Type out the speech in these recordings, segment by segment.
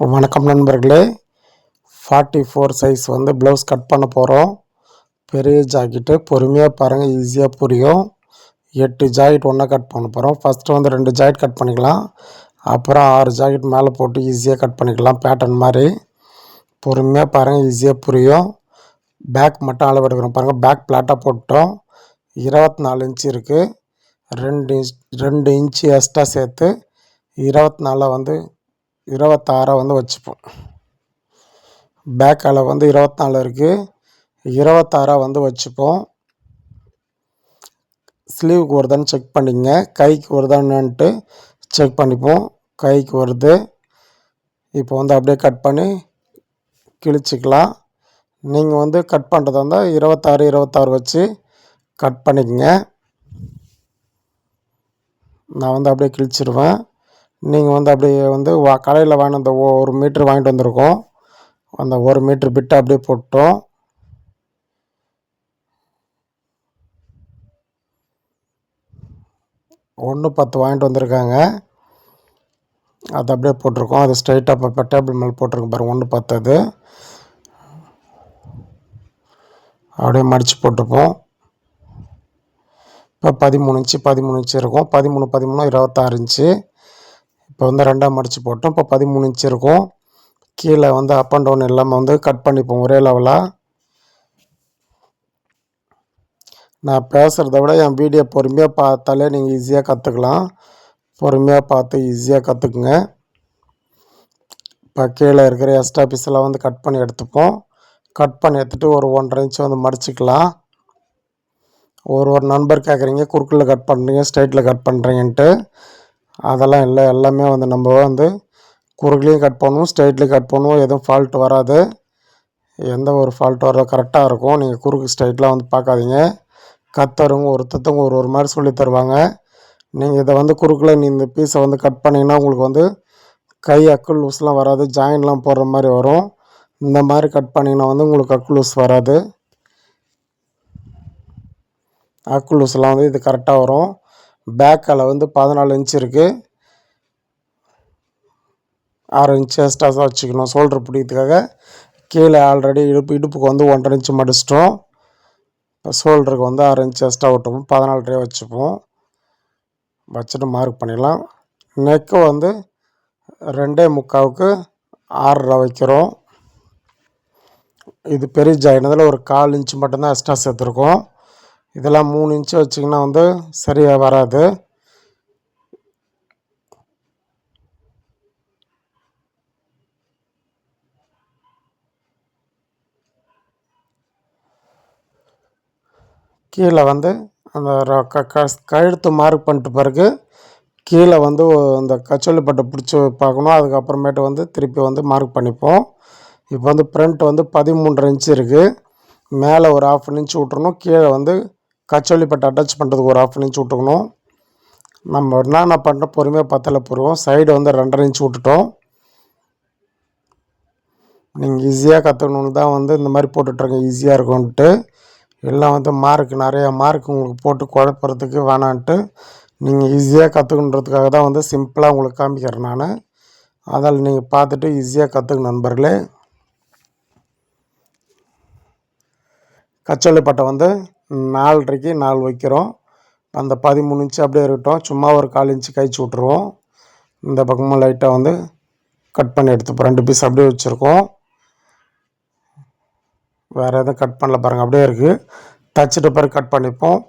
வணக்கம் நண்பர்களே. Forty four size வந்து ப்ளவுஸ் கட் பண்ண போகிறோம் பெரிய ஜாக்கெட்டு பொறுமையாக பாருங்கள் ஈஸியாக புரியும். எட்டு ஜாக்கெட் ஒன்றா கட் பண்ண போகிறோம் ஃபஸ்ட்டு வந்து ரெண்டு ஜாக்கெட் கட் பண்ணிக்கலாம். அப்புறம் ஆறு ஜாக்கெட் மேலே போட்டு ஈஸியாக கட் பண்ணிக்கலாம் பேட்டர்ன் மாதிரி. பொறுமையாக பாருங்கள் ஈஸியாக புரியும். பேக் மட்டும் அளவு எடுக்கிறோம் பாருங்கள் பேக் பிளாட்டாக போட்டோம். இருபத்தி நாலு இன்ச்சு இருக்குது ரெண்டு இன்ச் ரெண்டு இன்ச்சு எக்ஸ்ட்ரா சேர்த்து இருபத்தி நாலில் வந்து இருபத்தாறை வந்து வச்சுப்போம். பேக் அளவு வந்து இருபத்தி நாலு இருக்குது இருபத்தாறாக வந்து வச்சுப்போம். ஸ்லீவுக்கு வருதான்னு செக் பண்ணிங்க கைக்கு வருதான்னுட்டு செக் பண்ணிப்போம். கைக்கு வருது. இப்போ வந்து அப்படியே கட் பண்ணி கிழிச்சிக்கலாம். நீங்கள் வந்து கட் பண்ணுறதா இருந்தால் இருபத்தாறு இருபத்தாறு வச்சு கட் பண்ணிக்கங்க. நான் வந்து அப்படியே கிழிச்சிடுவேன் நீங்கள் வந்து அப்படியே வந்து வா கடையில் வாங்கின அந்த ஒரு மீட்ரு வாங்கிட்டு வந்திருக்கோம். அந்த ஒரு மீட்ரு பிட்டை அப்படியே போட்டோம். ஒன்று பத்து வாங்கிட்டு வந்திருக்காங்க. அது அப்படியே போட்டிருக்கோம். அது ஸ்ட்ரைட்டாக இப்போ டேபிள் மேலே போட்டிருக்கோம் பாருங்கள் ஒன்று பத்து அது. அப்படியே மடித்து போட்டுப்போம் இப்போ பதிமூணு இன்ச்சு பதிமூணு இன்ச்சு இருக்கும். பதிமூணு பதிமூணு இருபத்தாறு இன்ச்சு. இப்போ வந்து ரெண்டாக மடித்து போட்டோம். இப்போ பதிமூணு இன்ச்சு இருக்கும். கீழே வந்து அப் அண்ட் டவுன் இல்லாமல் வந்து கட் பண்ணிப்போம் ஒரே லெவலாக நான் பேசுகிறத விட என் வீடியோ பொறுமையாக பார்த்தாலே நீங்கள் ஈஸியாக கற்றுக்கலாம் பொறுமையாக பார்த்து ஈஸியாக கற்றுக்குங்க இப்போ கீழே இருக்கிற எக்ஸ்ட்ரா பீஸெல்லாம் வந்து கட் பண்ணி எடுத்துப்போம். கட் பண்ணி எடுத்துகிட்டு ஒரு ஒன்றரை இன்ச்சு வந்து மடிச்சிக்கலாம். ஒரு ஒரு நண்பர் கேட்குறீங்க குறுக்கில் கட் பண்ணுறீங்க ஸ்ட்ரைட்டில் கட் பண்ணுறீங்கன்ட்டு அதெல்லாம் இல்லை. எல்லாமே வந்து நம்ம வந்து குறுக்குலேயும் கட் பண்ணுவோம் ஸ்ட்ரைட்லேயும் கட் பண்ணுவோம் எதுவும் ஃபால்ட் வராது. எந்த ஒரு ஃபால்ட் வர கரெக்டாக இருக்கும். நீங்கள் குறுக்கு ஸ்ட்ரைட்லாம் வந்து பார்க்காதீங்க. கத்தருங்க ஒருத்தவங்க ஒரு ஒரு மாதிரி சொல்லி தருவாங்க. நீங்கள் இதை வந்து குறுக்கில் நீ இந்த பீஸை வந்து கட் பண்ணிங்கன்னா உங்களுக்கு வந்து கை அக்குள் லூஸ்லாம் வராது. ஜாயின்லாம் போடுற மாதிரி வரும். இந்த மாதிரி கட் பண்ணிங்கன்னா வந்து உங்களுக்கு அக்கு லூஸ் வராது. அக்கு லூஸ்லாம் வந்து இது கரெக்டாக வரும். பேக்கில் வந்து பதினாலு இன்ச் இருக்குது ஆறு இன்ச் எக்ஸ்ட்ரா வச்சுக்கணும். ஷோல்டர் பிடிக்கிறதுக்காக. கீழே ஆல்ரெடி இடுப்பு இடுப்புக்கு வந்து ஒன்றரை இன்ச்சு மடிச்சிட்டோம். இப்போ ஷோல்டருக்கு வந்து ஆறு இன்ச் எக்ஸ்ட்ரா விட்டுப்போம் பதினாலு வச்சுப்போம். வச்சுட்டு மார்க் பண்ணிடலாம். நெக்கு வந்து ரெண்டே முக்காவுக்கு ஆறரை வைக்கிறோம். இது பெரிய ஜாயினதில் ஒரு கால் இன்ச்சு மட்டும்தான் எக்ஸ்ட்ரா சேர்த்துருக்கோம். இதெல்லாம் மூணு இன்ச்சு வச்சிங்கன்னா வந்து சரியாக வராது. கீழே வந்து அந்த கழுத்து மார்க் பண்ணிட்டு பிறகு கீழே வந்து அந்த கச்சோலிப்பட்டை பிடிச்சி பார்க்கணும். அதுக்கப்புறமேட்டு வந்து திருப்பி வந்து மார்க் பண்ணிப்போம். இப்போ வந்து ப்ரண்ட் வந்து பதிமூன்றரை இன்ச்சு இருக்குது மேலே ஒரு ஆஃப் இன்ச்சு விட்றணும் கீழே வந்து கச்சோலி பட்டை அட்டாச் பண்ணுறதுக்கு ஒரு ஆஃப் இன்ச் விட்டுக்கணும். நம்ம என்னென்ன பண்ணுறோம் பொறுமையாக பத்தலை போடுவோம். சைடு வந்து ரெண்டரை இன்ச் விட்டுட்டோம். நீங்கள் ஈஸியாக கற்றுக்கணுன்னு தான் வந்து இந்த மாதிரி போட்டுட்ருங்க ஈஸியாக இருக்கும்ன்ட்டு. எல்லாம் வந்து மார்க் நிறையா மார்க் உங்களுக்கு போட்டு குழப்பறதுக்கு வேணான்ட்டு. நீங்கள் ஈஸியாக கற்றுக்கணுன்றதுக்காக தான் வந்து சிம்பிளாக உங்களுக்கு காமிக்கிறேன் நான். அதில் நீங்கள் பார்த்துட்டு ஈஸியாக கற்றுக்க நண்பர்களே. கச்சோலி பட்டை வந்து நாலரைக்கு நாலு வைக்கிறோம். அந்த பதிமூணு இன்ச்சு அப்படியே இருக்கட்டும். சும்மா ஒரு கால் இன்ச்சு கழிச்சு விட்ருவோம் இந்த பக்கமும் லைட்டாக வந்து கட் பண்ணி எடுத்துப்போம். ரெண்டு பீஸ் அப்படியே வச்சுருக்கோம். வேறு எதுவும் கட் பண்ணல பாருங்கள் அப்படியே இருக்குது தச்சுட்டு பிறகு கட் பண்ணிப்போம்.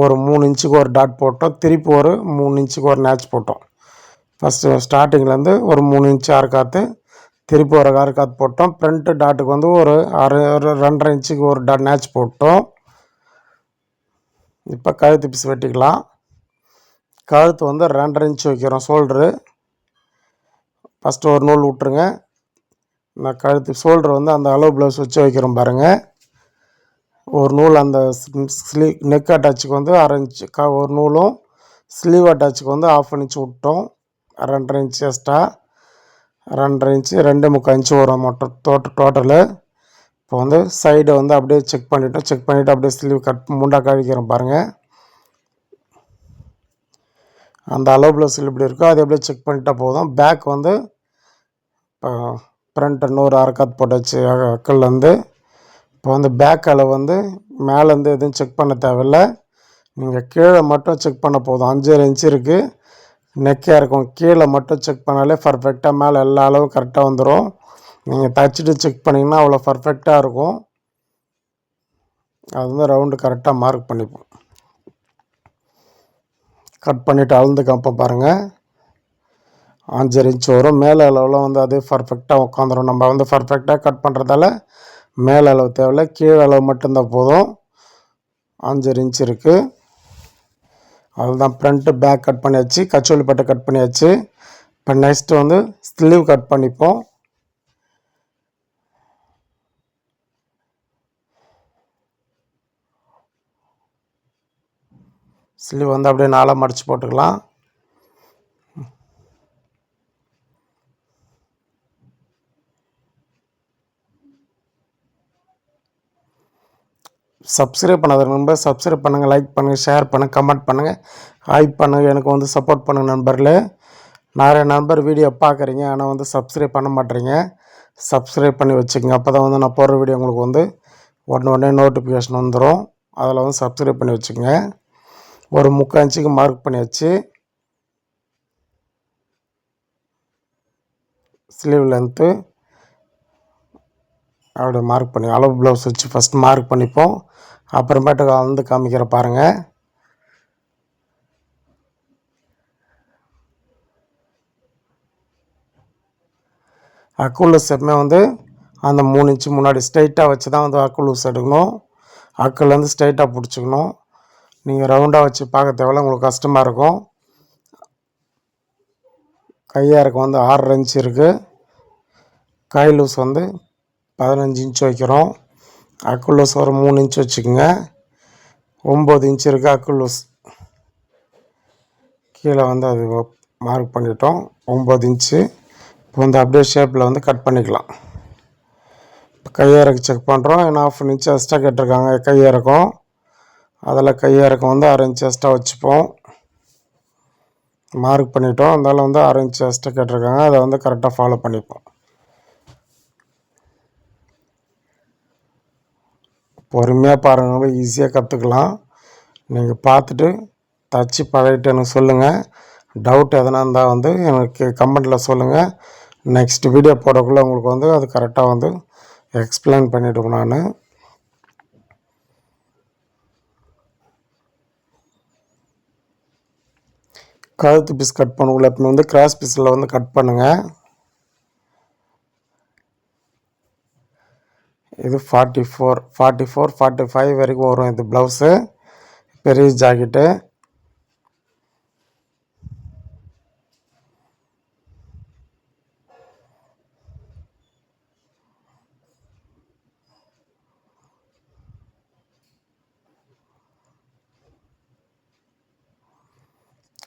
ஒரு மூணு இன்ச்சுக்கு ஒரு டாட் போட்டோம். திருப்பி ஒரு மூணு இன்ச்சுக்கு ஒரு நேச் போட்டோம். ஃபஸ்ட்டு ஸ்டார்டிங்லேருந்து ஒரு மூணு இன்ச்சு ஆறு காற்று திருப்பி ஒரு ஆறு காற்று போட்டோம். ஃப்ரண்ட்டு டாட்டுக்கு வந்து ஒரு அரை ஒரு ரெண்டரை இன்ச்சுக்கு ஒரு டாட் நேச் போட்டோம். இப்போ கழுத்து பீஸ் வெட்டிக்கலாம். கழுத்து வந்து ரெண்டரை இன்ச்சு வைக்கிறோம் ஷோல்ட்ரு ஃபஸ்ட்டு ஒரு நூல் விட்ருங்க நான் கழுத்து ஷோல்ட்ரு வந்து அந்த அளவு ப்ளவுஸ் வச்சு வைக்கிறோம் பாருங்கள் ஒரு நூல் அந்த ஸ்லீ நெக் அட்டாச்சுக்கு வந்து அரை இன்ச்சு க ஒரு நூலும் ஸ்லீவ் அட்டாச்சுக்கு வந்து ஆஃப் இன்ச்சு விட்டோம். ரெண்டரை இன்ச்சு எக்ஸ்ட்ரா ரெண்டரை இன்ச்சு ரெண்டு முக்கால் இன்ச்சு வரும் மொட்டை டோட்ட டோட்டலு இப்போ வந்து சைடை வந்து அப்படியே செக் பண்ணிவிட்டோம் செக் பண்ணிவிட்டு அப்படியே ஸ்லீவ் கட் முண்டா கழிக்கிறோம் பாருங்கள் அந்த அலோபில் ஸ்லீவ் இப்படி இருக்கோ அதை அப்படியே செக் பண்ணிட்டா போதும். பேக் வந்து இப்போ ஃப்ரண்ட்டு நூறு அரைக்காத் போட்டாச்சு வச்சு வந்து இப்போ வந்து பேக் அளவு வந்து மேலேருந்து எதுவும் செக் பண்ண தேவையில்ல. நீங்கள் கீழே மட்டும் செக் பண்ண போதும். அஞ்சரை இன்ச்சு இருக்குது நெக்கையாக இருக்கும். கீழே மட்டும் செக் பண்ணாலே பர்ஃபெக்டாக மேலே எல்லா அளவும் கரெக்டாக வந்துடும் நீங்கள் தச்சுட்டு செக் பண்ணிங்கன்னா அவ்வளோ பர்ஃபெக்டாக இருக்கும். அது வந்து ரவுண்டு கரெக்டாக மார்க் பண்ணிப்போம். கட் பண்ணிவிட்டு அளந்து காப்போம் பாருங்கள் அஞ்சரை இன்ச் வரும். மேலே அளவில் வந்து அதே பர்ஃபெக்டாக உட்காந்துரும். நம்ம வந்து பர்ஃபெக்டாக கட் பண்ணுறதால மேலே அளவு தேவையில்ல. கீழே அளவு மட்டும்தான் போதும். அஞ்சரை இன்ச் இருக்குது அதுதான் ஃப்ரண்ட்டு பேக் கட் பண்ணியாச்சு. கச்சோலி பட்டை கட் பண்ணியாச்சு. இப்போ நெக்ஸ்ட்டு வந்து ஸ்லீவ் கட் பண்ணிப்போம். ஸ்லீவ் வந்து அப்படியே நாளாக மடித்து போட்டுக்கலாம். சப்ஸ்கிரைப் பண்ணாத நண்பர் சப்ஸ்கிரைப் பண்ணுங்கள் லைக் பண்ணுங்கள் ஷேர் பண்ணுங்கள் கமெண்ட் பண்ணுங்கள் ஹாய் பண்ணுங்கள் எனக்கு வந்து சப்போர்ட் பண்ணுங்கள் நண்பர்களே. நிறைய நண்பர் வீடியோ பார்க்குறீங்க ஆனால் வந்து சப்ஸ்கிரைப் பண்ண மாட்டேறீங்க சப்ஸ்கிரைப் பண்ணி வச்சுக்கோங்க அப்போ தான் வந்து நான் போடுற வீடியோ உங்களுக்கு வந்து உடனே உடனே நோட்டிஃபிகேஷன் வந்துடும் அதில் வந்து சப்ஸ்கிரைப் பண்ணி வச்சுக்கோங்க. ஒரு முக்கால் இன்ச்சுக்கு மார்க் பண்ணி வச்சு ஸ்லீவ் லென்த்து அப்படி மார்க் பண்ணி அளவு ப்ளவுஸ் வச்சு ஃபஸ்ட் மார்க் பண்ணிப்போம். அப்புறமேட்டு வந்து காமிக்கிற பாருங்கள் அக்குள்ள செப்மே வந்து அந்த மூணு இன்ச்சு முன்னாடி ஸ்ட்ரைட்டாக வச்சு தான் வந்து அக்குள் லூஸ் எடுக்கணும் அக்குலேருந்து ஸ்ட்ரைட்டாக பிடிச்சிக்கணும். நீங்கள் ரவுண்டாக வச்சு பார்க்க தேவையில்ல உங்களுக்கு கஷ்டமாக இருக்கும். கையாருக்கு வந்து ஆறரை இன்ச் இருக்குது கை லூஸ் வந்து பதினஞ்சு இன்ச் வைக்கிறோம். அக்குள் லூஸ் ஒரு மூணு இன்ச் வச்சுக்கோங்க. ஒம்பது இன்ச் இருக்குது அக்குள் லூஸ் கீழே வந்து அது மார்க் பண்ணிட்டோம். ஒம்பது இன்ச்சு இப்போ வந்து அப்படியே ஷேப்பில் வந்து கட் பண்ணிக்கலாம். இப்போ கையிறக்கு செக் பண்ணுறோம் ஏன்னா ஆஃப் இன்ச்சு எக்ஸ்ட்ரா கேட்டிருக்காங்க. கையிறக்கம் அதில் கையிறக்கம் வந்து அரை இன்ச்சு எக்ஸ்ட்ரா வச்சுப்போம். மார்க் பண்ணிட்டோம். அதனால் வந்து அரை இன்ச்சு எக்ஸ்ட்ரா கேட்டிருக்காங்க. அதை வந்து கரெக்டாக ஃபாலோ பண்ணிப்போம். பொறுமையாக பாருங்கள் ஈஸியாக கற்றுக்கலாம் நீங்கள் பார்த்துட்டு தச்சு பழகிட்டு எனக்கு சொல்லுங்கள் டவுட் எதனா இருந்தால் வந்து எனக்கு கமெண்ட்டில் சொல்லுங்கள் நெக்ஸ்ட் வீடியோ போடக்குள்ளே உங்களுக்கு வந்து அது கரெக்டாக வந்து எக்ஸ்பிளைன் பண்ணிவிடுவோம் நான். கழுத்து பீஸ் கட் பண்ணக்குள்ள எப்பவுமே வந்து கிராஸ் பீஸில் வந்து கட் பண்ணுங்கள் இது forty four forty four forty five வரைக்கும் வரும் இது ப்ளவுஸு பெரிய ஜாக்கெட்டு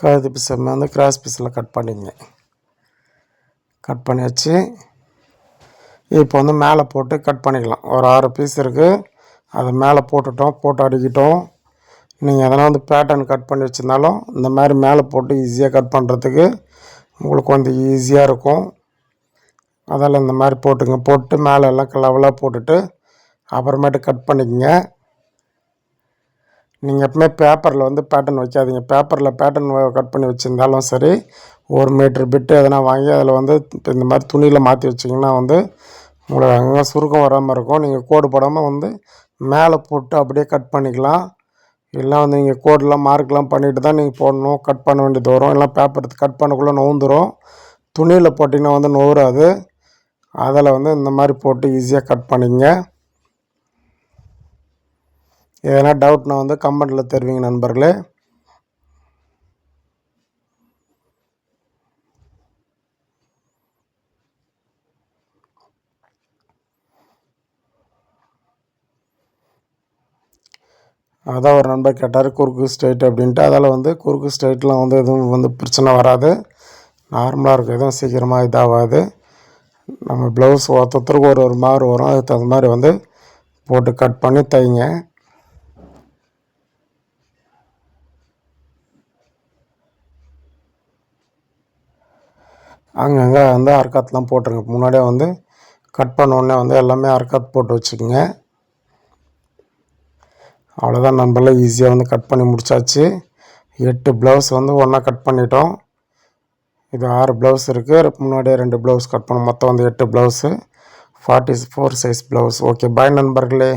கழுது பீஸை வந்து கிராஸ் பீஸில் கட் பண்ணிங்க கட் பண்ணி வச்சு இப்போ வந்து மேலே போட்டு கட் பண்ணிக்கலாம். ஒரு ஆறு பீஸ் இருக்குது அதை மேலே போட்டுட்டோம் போட்டு அடிக்கிட்டோம். நீங்கள் எதனா வந்து பேட்டர்ன் கட் பண்ணி வச்சுருந்தாலும் இந்த மாதிரி மேலே போட்டு ஈஸியாக கட் பண்ணுறதுக்கு உங்களுக்கு வந்து ஈஸியாக இருக்கும். அதெல்லாம் இந்த மாதிரி போட்டுங்க. போட்டு மேலே எல்லாம் லெவலாக போட்டுட்டு அப்புறமேட்டு கட் பண்ணிக்கங்க. நீங்கள் எப்பவுமே பேப்பரில் வந்து பேட்டர்ன் வைக்காதீங்க. பேப்பரில் பேட்டர்ன் கட் பண்ணி வச்சுருந்தாலும் சரி ஒரு மீட்ரு பிட்டு எதனா வாங்கி அதில் வந்து இப்போ இந்த மாதிரி துணியில் மாற்றி வச்சிங்கன்னா வந்து உங்களுக்கு அங்கே சுருக்கம் வராமல் இருக்கும். நீங்கள் கோடு போடாமல் வந்து மேலே போட்டு அப்படியே கட் பண்ணிக்கலாம். இல்லை வந்து நீங்கள் கோடெலாம் மார்க்லாம் பண்ணிவிட்டு தான் நீங்கள் போடணும். கட் பண்ண வேண்டியது வரும். இல்லை பேப்பர் கட் பண்ணக்குள்ளே நோந்துடும் துணியில் போட்டிங்கன்னா வந்து நோவுறாது. அதில் வந்து இந்த மாதிரி போட்டு ஈஸியாக கட் பண்ணிங்க எதனா டவுட்னா வந்து கமெண்ட்டில் தருவீங்க நண்பர்களே. அதான் ஒரு நண்பர் கேட்டார் குறுக்கு ஸ்ட்ரைட் அப்படின்ட்டு. அதால் வந்து குறுக்கு ஸ்ட்ரைட்லாம் வந்து எதுவும் வந்து பிரச்சனை வராது. நார்மலாக இருக்கும். எதுவும் சீக்கிரமாக இதாகாது நம்ம ப்ளவுஸ் ஒருத்தருக்கு ஒரு ஒரு மாதிரி வரும். அதுக்கு தகுந்த மாதிரி வந்து போட்டு கட் பண்ணி தைங்க. அங்கங்கே வந்து அர்க்காத்லாம் போட்டுருங்க. முன்னாடியே வந்து கட் பண்ண உடனே வந்து எல்லாமே அர்க்காத் போட்டு வச்சுக்கோங்க. அவ்வளோதான் நம்மளாம் ஈஸியாக வந்து கட் பண்ணி முடிச்சாச்சு. எட்டு ப்ளவுஸ் வந்து ஒன்றா கட் பண்ணிட்டோம். இது ஆறு ப்ளவுஸ் இருக்குது முன்னாடியே ரெண்டு ப்ளவுஸ் கட் பண்ணோம். மொத்தம் வந்து எட்டு blouse forty four size blouse okay bye நண்பர்களே.